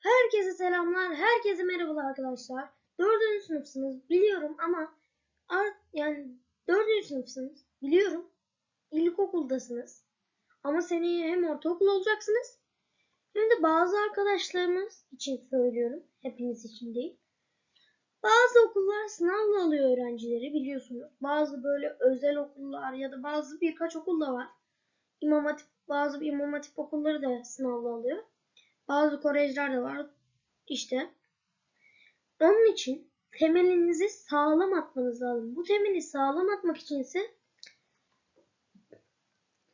Herkese selamlar, herkese merhabalar arkadaşlar. Dördüncü sınıfsınız biliyorum ama art, yani dördüncü sınıfsınız biliyorum. İlkokuldasınız. Ama seneye hem ortaokul olacaksınız hem de bazı arkadaşlarımız için söylüyorum. Hepiniz için değil. Bazı okullar sınavla alıyor öğrencileri biliyorsunuz. Bazı böyle özel okullar ya da bazı birkaç okul da var. İmam Hatip, bazı imam hatip okulları da sınavla alıyor. Bazı kolejler de var. İşte. Onun için temelinizi sağlam atmanız lazım. Bu temeli sağlam atmak için ise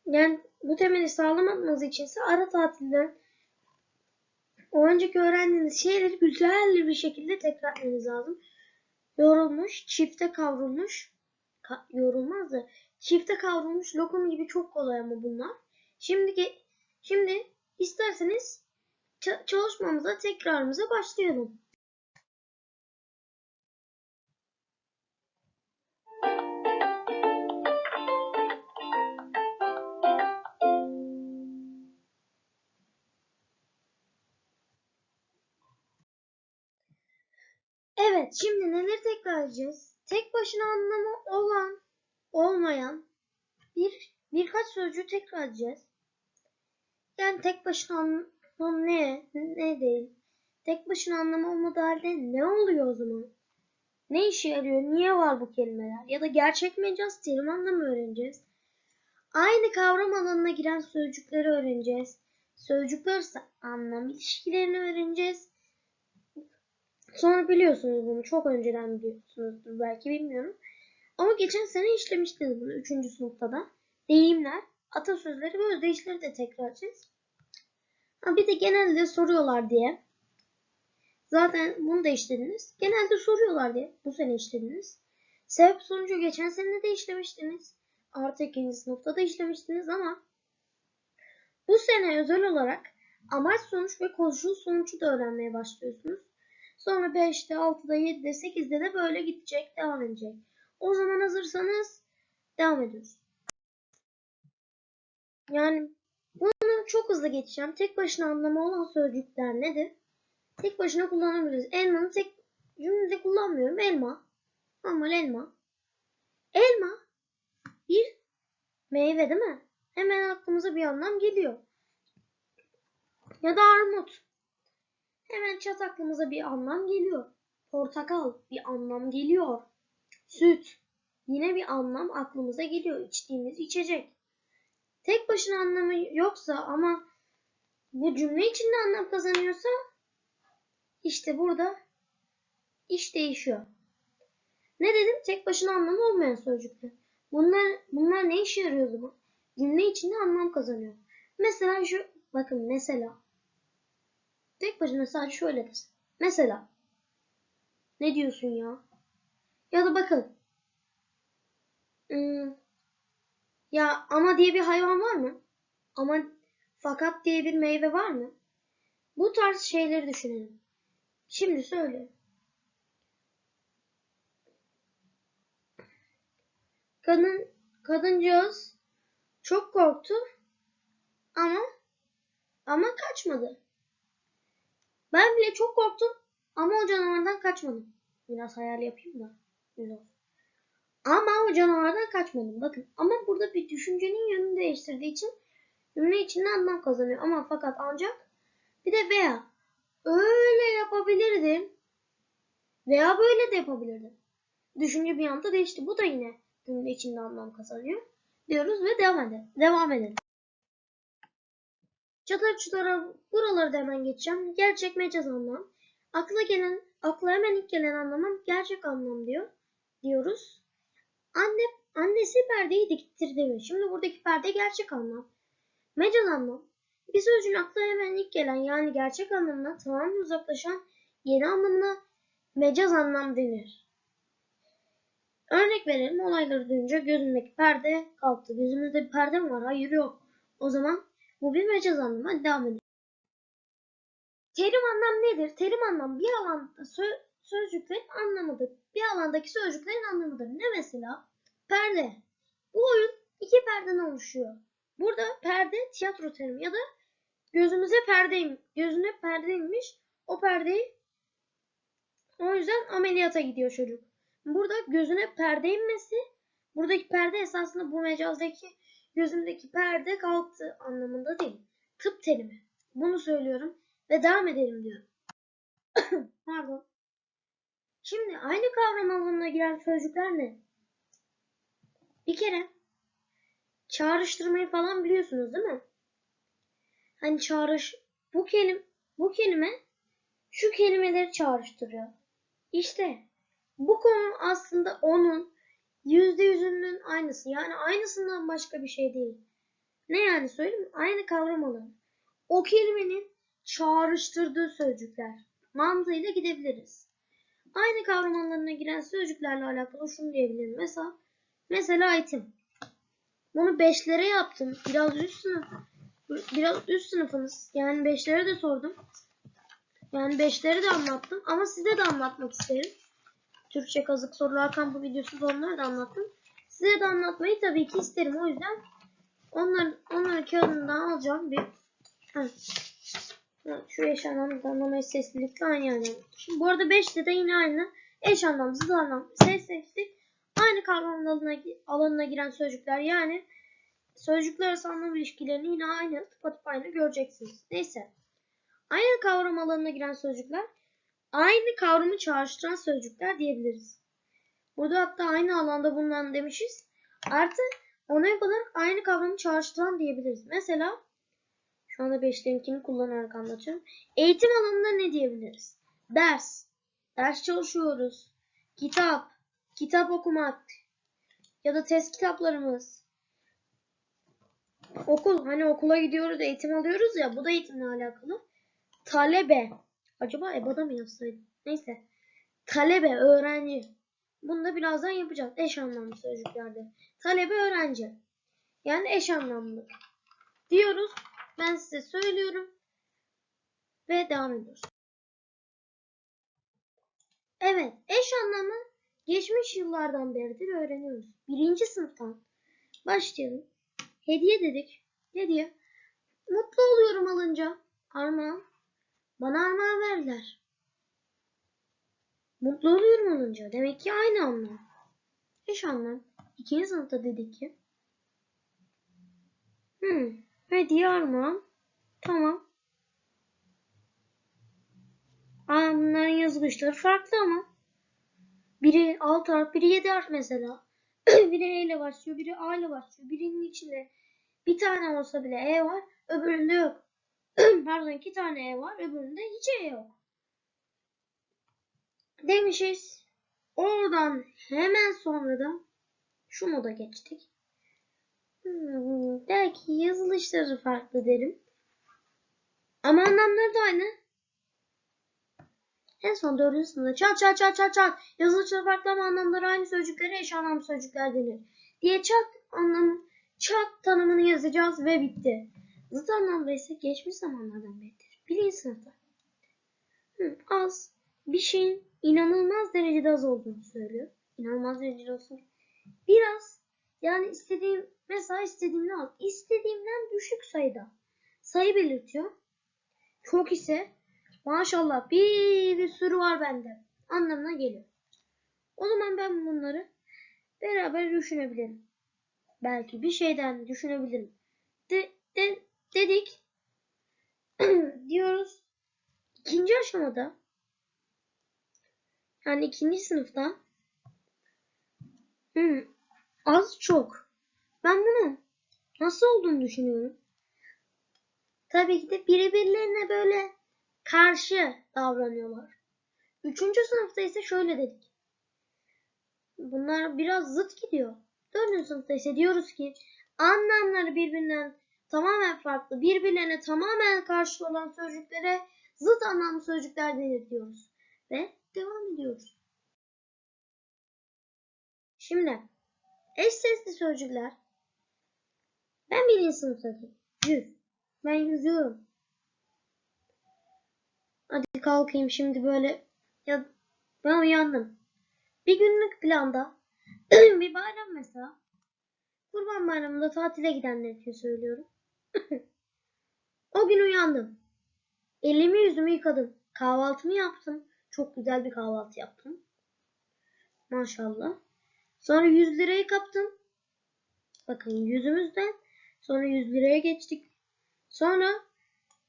yani bu temeli sağlam atmanız için ise ara tatilden o önceki öğrendiğiniz şeyleri güzel bir şekilde tekrar etmeniz lazım. Yorulmuş, çifte kavrulmuş, ka- yorulmaz da çifte kavrulmuş lokum gibi çok kolay ama bunlar. Şimdi şimdi isterseniz çalışmamıza tekrarımıza başlayalım. Evet, şimdi neleri tekrar edeceğiz? Tek başına anlamı olan, olmayan bir birkaç sözcüğü tekrar edeceğiz. Yani tek başına anlamı ne, ne değil. Tek başına anlamı olmadığı halde ne oluyor o zaman? Ne işe yarıyor? Niye var bu kelimeler? Ya da gerçek mecaz terim anlamı öğreneceğiz. Aynı kavram alanına giren sözcükleri öğreneceğiz. Sözcükler ise anlam ilişkilerini öğreneceğiz. Sonra biliyorsunuz bunu çok önceden biliyorsunuzdur belki bilmiyorum. Ama geçen sene işlemiştiniz bunu 3. sınıfta da. Deyimler, atasözleri ve özdeyişleri de tekrar edeceğiz. Ha bir de genelde soruyorlar diye. Zaten bunu da işlediniz. Genelde soruyorlar diye bu sene işlediniz. Sebep sonucu geçen sene de işlemiştiniz. Artı ikinci sınıfta da işlemiştiniz ama bu sene özel olarak amaç sonuç ve koşul sonucu da öğrenmeye başlıyorsunuz. Sonra 5'te, 6'da, 7'de, 8'de de böyle gidecek, devam edecek. O zaman hazırsanız devam ediyoruz. Yani bunu çok hızlı geçeceğim. Tek başına anlamı olan sözcükler nedir? Tek başına kullanabiliriz. Elmanı tek cümlede kullanmıyorum. Elma. Normal elma. Elma bir meyve değil mi? Hemen aklımıza bir anlam geliyor. Ya da armut. Hemen çat aklımıza bir anlam geliyor. Portakal bir anlam geliyor. Süt yine bir anlam aklımıza geliyor. İçtiğimiz içecek. Tek başına anlamı yoksa ama bu cümle içinde anlam kazanıyorsa işte burada iş değişiyor. Ne dedim? Tek başına anlamı olmayan sözcükler. Bunlar bunlar ne işe yarıyor o zaman? Cümle içinde anlam kazanıyor. Mesela şu bakın mesela tek başına sadece şöyle desin. Mesela ne diyorsun ya? Ya da bakın hmm, ya ama diye bir hayvan var mı? Ama fakat diye bir meyve var mı? Bu tarz şeyleri düşünelim. Şimdi söyle. Kadın, kadıncağız çok korktu ama ama kaçmadı. Ben bile çok korktum ama o canavardan kaçmadım. Biraz hayal yapayım da. Güzel. Ama o canavardan kaçmadım. Bakın ama burada bir düşüncenin yönünü değiştirdiği için cümle içinde anlam kazanıyor. Ama fakat ancak bir de veya öyle yapabilirdim veya böyle de yapabilirdim. Düşünce bir anda değişti. Bu da yine cümle içinde anlam kazanıyor. Diyoruz ve devam edelim. Devam edelim. Çatır çutura buraları da hemen geçeceğim. Gerçek mecaz anlam. Akla gelen, akla hemen ilk gelen anlamım gerçek anlam diyor. Diyoruz. Anne, annesi perdeyi diktirdi. Şimdi buradaki perde gerçek anlam. Mecaz anlam. Bir sözcüğün akla hemen ilk gelen yani gerçek anlamına tamamen uzaklaşan yeni anlamına mecaz anlam denir. Örnek verelim olayları duyunca gözümdeki perde kalktı. Gözümüzde bir perde mi var? Hayır yok. O zaman bu bir mecaz anlamı. Hadi devam edelim. Terim anlam nedir? Terim anlam bir alanda sö- sözcüklerin anlamıdır. Bir alandaki sözcüklerin anlamıdır. Ne mesela? Perde. Bu oyun iki perdeden oluşuyor. Burada perde tiyatro terimi ya da gözümüze perdeyim, gözüne perdeymiş O perdeyi o yüzden ameliyata gidiyor çocuk. Burada gözüne perde inmesi buradaki perde esasında bu mecazdaki gözündeki perde kalktı anlamında değil. Tıp terimi. Bunu söylüyorum ve devam edelim diyorum. Pardon. Şimdi aynı kavram alanına giren sözcükler ne? Bir kere çağrıştırmayı falan biliyorsunuz değil mi? Hani çağrış bu kelim bu kelime şu kelimeleri çağrıştırıyor. İşte bu konu aslında onun yüzde yüzünün aynısı. Yani aynısından başka bir şey değil. Ne yani söyleyeyim mi? Aynı kavram alanı. O kelimenin çağrıştırdığı sözcükler. Mantığıyla gidebiliriz. Aynı kavram alanına giren sözcüklerle alakalı şunu diyebilirim. Mesela mesela eğitim. Bunu beşlere yaptım. Biraz üst sınıf. Biraz üst sınıfınız. Yani beşlere de sordum. Yani beşleri de anlattım. Ama size de anlatmak isterim. Türkçe kazık sorular kampı videosu onları da anlattım. Size de anlatmayı tabii ki isterim. O yüzden onları, onları kağıdından alacağım bir. Ha. Şu eş anlamlı anlamı eş seslilikle aynı yani. Şimdi bu arada 5'te de yine aynı eş anlam, zıt anlam, ses seslik aynı kavram alanına, alanına giren sözcükler yani sözcükler arası anlam ilişkilerini yine aynı tıpatıp aynı göreceksiniz. Neyse. Aynı kavram alanına giren sözcükler aynı kavramı çağrıştıran sözcükler diyebiliriz. Burada hatta aynı alanda bulunan demişiz. Artı ona olarak aynı kavramı çağrıştıran diyebiliriz. Mesela şu anda beşlerinkini kullanarak anlatıyorum. Eğitim alanında ne diyebiliriz? Ders. Ders çalışıyoruz. Kitap. Kitap okumak. Ya da test kitaplarımız. Okul. Hani okula gidiyoruz, eğitim alıyoruz ya. Bu da eğitimle alakalı. Talebe. Acaba EBA'da mı yazsaydım? Neyse. Talebe, öğrenci. Bunu da birazdan yapacağız. Eş anlamlı sözcüklerde. Talebe, öğrenci. Yani eş anlamlı. Diyoruz. Ben size söylüyorum. Ve devam ediyoruz. Evet. Eş anlamı geçmiş yıllardan beridir öğreniyoruz. Birinci sınıftan başlayalım. Hediye dedik. Hediye. Mutlu oluyorum alınca. Armağan. Bana armağan verdiler. Mutlu oluyorum alınca. Demek ki aynı anlam. Eş anlam. İkinci sınıfta dedik ki. Hmm. Hediye armağan. Tamam. Aa, bunların yazılışları farklı ama. Biri 6 harf, biri 7 harf mesela. biri E ile başlıyor, biri A ile başlıyor. Birinin içinde bir tane olsa bile E var, öbüründe yok. Pardon iki tane E var, öbüründe hiç E yok. Demişiz. Oradan hemen sonra da şu moda geçtik. Hmm, belki yazılışları farklı derim. Ama anlamları da aynı. En son dördüncü sınıfta çat çat çat çat çat yazılışları farklı ama anlamları aynı sözcüklere eş anlamlı sözcükler denir. Diye çat anlamı çat tanımını yazacağız ve bitti. Zıt anlamda ise geçmiş zamanlardan beridir. Birinci sınıfta. Hı, az bir şeyin inanılmaz derecede az olduğunu söylüyor. İnanılmaz derecede olsun. Biraz yani istediğim mesela istediğimden az. İstediğimden düşük sayıda. Sayı belirtiyor. Çok ise maşallah bir, bir sürü var bende. Anlamına geliyor. O zaman ben bunları beraber düşünebilirim. Belki bir şeyden düşünebilirim. De, de, dedik. diyoruz. İkinci aşamada yani ikinci sınıfta hmm, az çok ben bunu nasıl olduğunu düşünüyorum. Tabii ki de birbirlerine böyle karşı davranıyorlar. Üçüncü sınıfta ise şöyle dedik. Bunlar biraz zıt gidiyor. Dördüncü sınıfta ise diyoruz ki anlamları birbirinden tamamen farklı, birbirlerine tamamen karşı olan sözcüklere zıt anlamlı sözcükler denir diyoruz. Ve devam ediyoruz. Şimdi eş sesli sözcükler ben birinci sınıftayım. Yüz. Ben yüzüyorum. Hadi kalkayım şimdi böyle. Ya ben uyandım. Bir günlük planda bir bayram mesela. Kurban bayramında tatile gidenler için söylüyorum. o gün uyandım. Elimi yüzümü yıkadım. Kahvaltımı yaptım. Çok güzel bir kahvaltı yaptım. Maşallah. Sonra 100 lirayı kaptım. Bakın yüzümüzden sonra 100 liraya geçtik. Sonra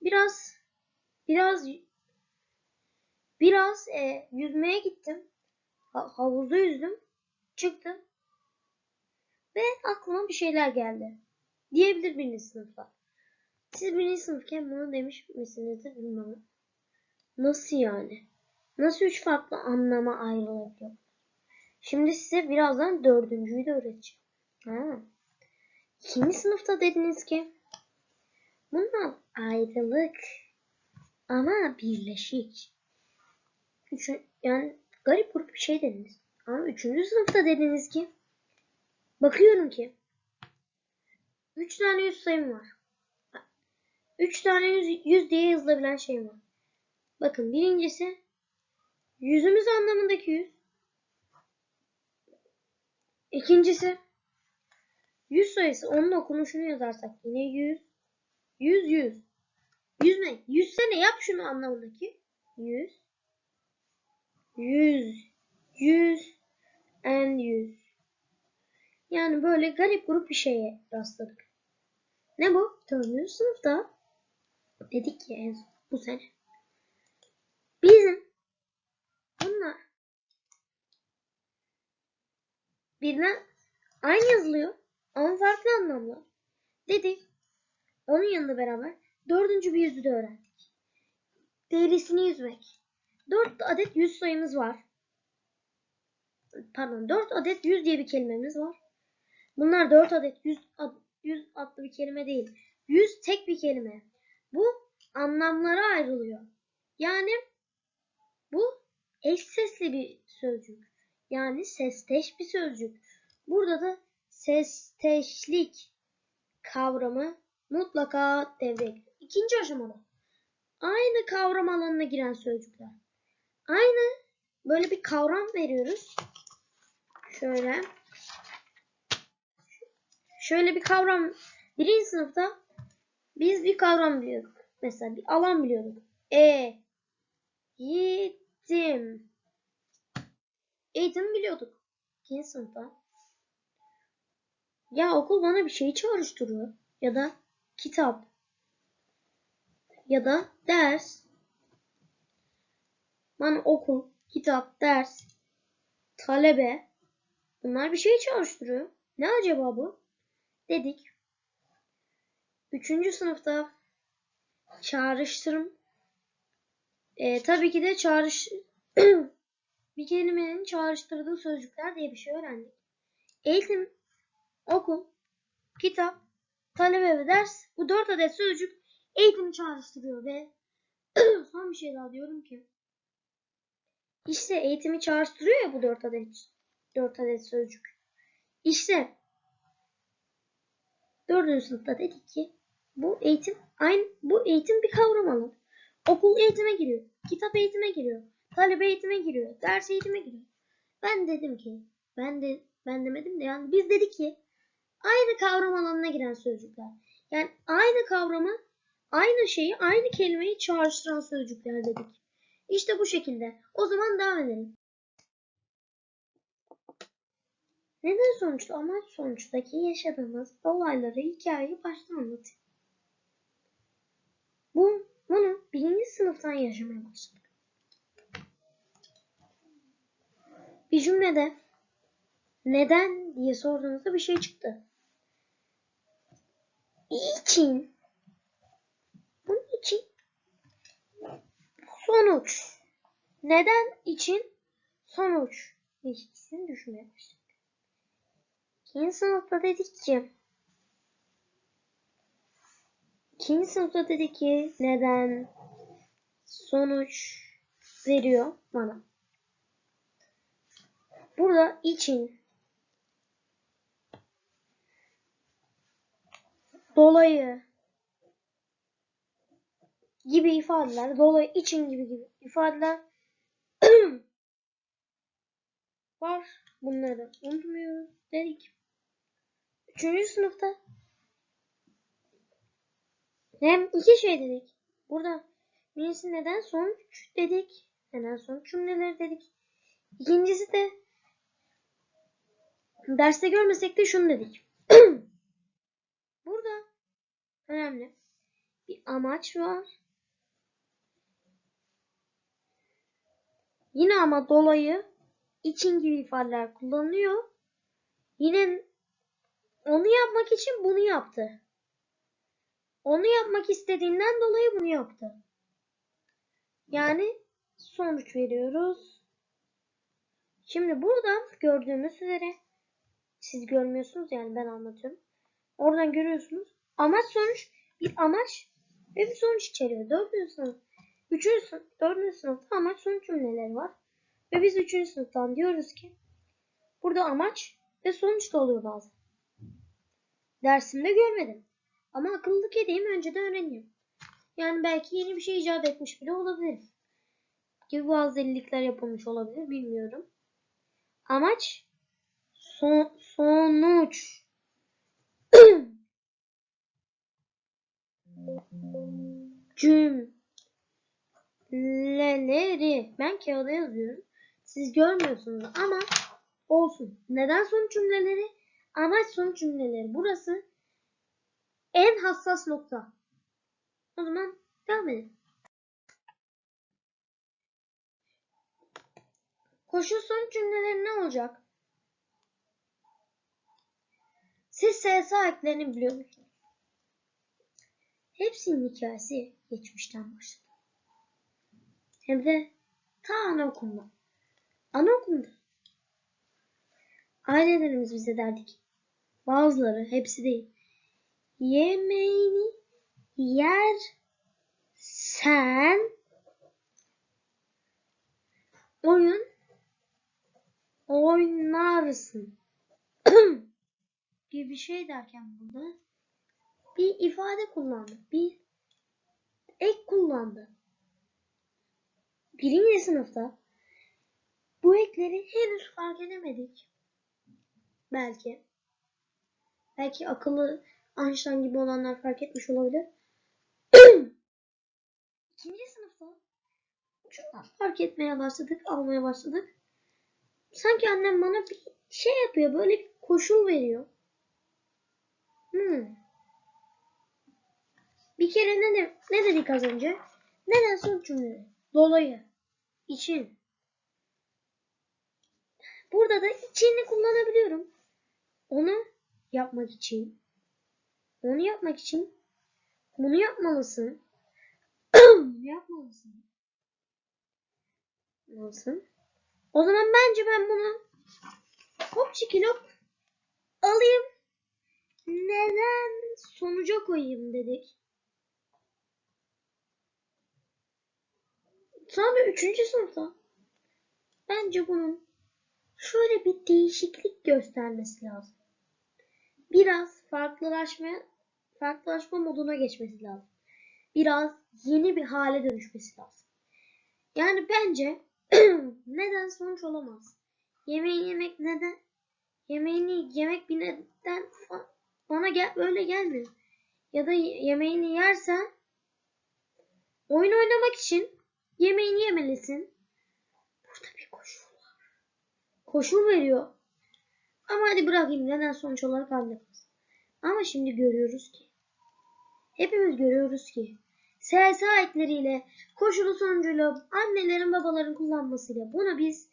biraz biraz biraz e, yüzmeye gittim. Ha- havuzda yüzdüm. Çıktım. Ve aklıma bir şeyler geldi. Diyebilir birinci sınıfta. Siz birinci sınıfken bunu demiş misinizdir bilmem. Nasıl yani? Nasıl üç farklı anlama ayrılabiliyor? Şimdi size birazdan dördüncüyü de öğreteceğim. Ha. İkinci sınıfta dediniz ki bunlar ayrılık ama birleşik. Üç, yani garip grup bir şey dediniz. Ama üçüncü sınıfta dediniz ki bakıyorum ki üç tane yüz sayım var. Üç tane yüz, yüz diye yazılabilen şey var. Bakın birincisi yüzümüz anlamındaki yüz. İkincisi yüz sayısı onun okunuşunu yazarsak yine yüz. Yüz yüz. Yüz ne? Yüz sene yap şunu anlamındaki. Yüz. Yüz. Yüz. And yüz. Yani böyle garip grup bir şeye rastladık. Ne bu? Dördüncü sınıfta dedik ki en son bu sene. Bizim bunlar birden aynı yazılıyor ama farklı anlamlar. Dedik. Onun yanında beraber dördüncü bir yüzü de öğrendik. Derisini yüzmek. Dört adet yüz sayımız var. Pardon dört adet yüz diye bir kelimemiz var. Bunlar dört adet yüz, ad, yüz adlı bir kelime değil. Yüz tek bir kelime. Bu anlamlara ayrılıyor. Yani bu eş sesli bir sözcük. Yani sesteş bir sözcük. Burada da sesteşlik kavramı mutlaka devreye. İkinci aşamada aynı kavram alanına giren sözcükler. Aynı böyle bir kavram veriyoruz. Şöyle. Şöyle bir kavram. Birinci sınıfta biz bir kavram biliyorduk. Mesela bir alan biliyorduk. E, Eğitim. Eğitim biliyorduk. İkinci sınıfta. Ya okul bana bir şey çağrıştırıyor. Ya da kitap. Ya da ders. Bana okul, kitap, ders, talebe. Bunlar bir şey çağrıştırıyor. Ne acaba bu? Dedik. Üçüncü sınıfta çağrıştırım ee, tabii ki de çağrış bir kelimenin çağrıştırdığı sözcükler diye bir şey öğrendik. Eğitim, okul, kitap, talebe ve ders bu dört adet sözcük eğitimi çağrıştırıyor ve son bir şey daha diyorum ki işte eğitimi çağrıştırıyor ya bu dört adet dört adet sözcük. İşte dördüncü sınıfta dedik ki bu eğitim aynı bu eğitim bir kavram alanı. Okul eğitime giriyor. Kitap eğitime giriyor. Talebe eğitime giriyor. Ders eğitime giriyor. Ben dedim ki ben de ben demedim de yani biz dedik ki aynı kavram alanına giren sözcükler. Yani aynı kavramı, aynı şeyi, aynı kelimeyi çağrıştıran sözcükler dedik. İşte bu şekilde. O zaman devam edelim. Neden sonuçta amaç sonuçtaki yaşadığımız olayları, hikayeyi baştan anlatıyor. Bu, bunu birinci sınıftan yaşamaya başladık. Bir cümlede neden diye sorduğunuzda bir şey çıktı. İçin bunun için sonuç neden için sonuç ilişkisini düşünmeye başladık. İkinci sınıfta dedik ki ikinci sınıfta dedik ki neden sonuç veriyor bana. Burada için dolayı gibi ifadeler, dolayı için gibi gibi ifadeler var. Bunları unutmuyoruz dedik. Üçüncü sınıfta hem iki şey dedik. Burada Birisi neden sonuç dedik. Neden sonuç cümleleri dedik. İkincisi de derste görmesek de şunu dedik. Burada önemli bir amaç var. Yine ama dolayı için gibi ifadeler kullanılıyor. Yine onu yapmak için bunu yaptı. Onu yapmak istediğinden dolayı bunu yaptı. Yani sonuç veriyoruz. Şimdi burada gördüğümüz üzere siz görmüyorsunuz yani ben anlatıyorum. Oradan görüyorsunuz. Amaç sonuç bir amaç ve bir sonuç içeriyor. Dördüncü sınıf, üçüncü sınıf, dördüncü sınıfta amaç sonuç cümleleri var. Ve biz üçüncü sınıftan diyoruz ki burada amaç ve sonuç da oluyor bazen. Dersimde görmedim. Ama akıllık edeyim önceden öğreneyim. Yani belki yeni bir şey icat etmiş bile olabilir. Gibi bazı delilikler yapılmış olabilir bilmiyorum. Amaç son, sonuç. Cümleleri. Ben kağıda yazıyorum. Siz görmüyorsunuz ama olsun. Neden sonuç cümleleri? Amaç sonuç cümleleri. Burası en hassas nokta. O zaman devam edelim. Koşul sonuç cümleleri ne olacak? Siz SSA eklerini biliyor musunuz? Hepsinin hikayesi geçmişten başladı. Hem de ta anaokulunda. Anaokulunda. Ailelerimiz bize derdi ki bazıları hepsi değil. Yemeğini yer sen oyun oynarsın gibi bir şey derken burada bir ifade kullandı. Bir ek kullandı. Birinci sınıfta bu ekleri henüz fark edemedik. Belki. Belki akıllı Einstein gibi olanlar fark etmiş olabilir. İkinci sınıfta şundan fark etmeye başladık, almaya başladık. Sanki annem bana bir şey yapıyor, böyle bir koşul veriyor. Hmm. Bir kere ne, de, ne dedik az önce? Neden sonuç cümleleri? Dolayı, için. Burada da içini kullanabiliyorum. Onu yapmak için. Onu yapmak için bunu yapmalısın. yapmalısın. Yapmalısın. O zaman bence ben bunu hop çikilop alayım. Neden sonuca koyayım dedik. Sonra üçüncü sınıfta bence bunun şöyle bir değişiklik göstermesi lazım. Biraz farklılaşmaya farklılaşma moduna geçmesi lazım. Biraz yeni bir hale dönüşmesi lazım. Yani bence neden sonuç olamaz. Yemeği yemek neden? Yemeğini yemek bir neden bana gel böyle gelmiyor. Ya da yemeğini yersen oyun oynamak için yemeğini yemelisin. Burada bir koşul var. Koşul veriyor. Ama hadi bırakayım neden sonuç olarak anlamaz. Ama şimdi görüyoruz ki hepimiz görüyoruz ki SSA ekleriyle koşulu sonucuyla annelerin babaların kullanmasıyla buna biz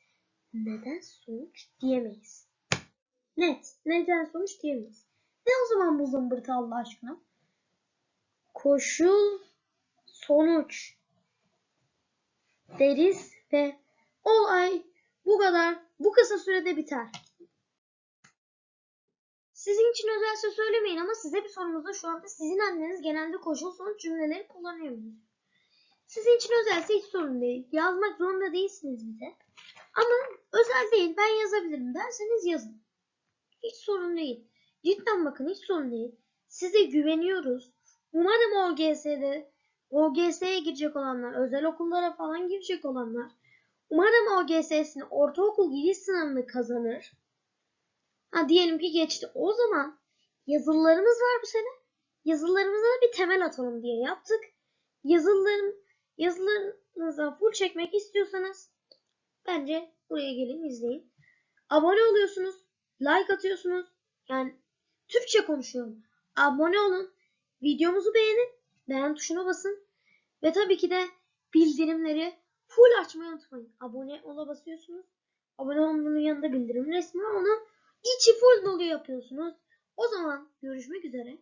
neden sonuç diyemeyiz. Net. Neden sonuç diyemeyiz. Ne o zaman bu zımbırtı Allah aşkına? Koşul sonuç deriz ve olay bu kadar bu kısa sürede biter. Sizin için özelse söylemeyin ama size bir sorumuzda şu anda sizin anneniz genelde koşul sonuç cümleleri kullanıyor mu? Sizin için özelse hiç sorun değil. Yazmak zorunda değilsiniz bize. Ama özel değil ben yazabilirim derseniz yazın. Hiç sorun değil. Cidden bakın hiç sorun değil. Size güveniyoruz. Umarım OGS'de OGS'ye girecek olanlar, özel okullara falan girecek olanlar umarım OGS'sini ortaokul giriş sınavını kazanır. Ha diyelim ki geçti. O zaman yazılılarımız var bu sene. Yazılılarımıza da bir temel atalım diye yaptık. Yazılılarım yazılı aklınıza full çekmek istiyorsanız bence buraya gelin izleyin. Abone oluyorsunuz, like atıyorsunuz. Yani Türkçe konuşuyorum. Abone olun, videomuzu beğenin, beğen tuşuna basın ve tabii ki de bildirimleri full açmayı unutmayın. Abone ola basıyorsunuz. Abone olmanın yanında bildirim resmi var. Onu içi full dolu yapıyorsunuz. O zaman görüşmek üzere.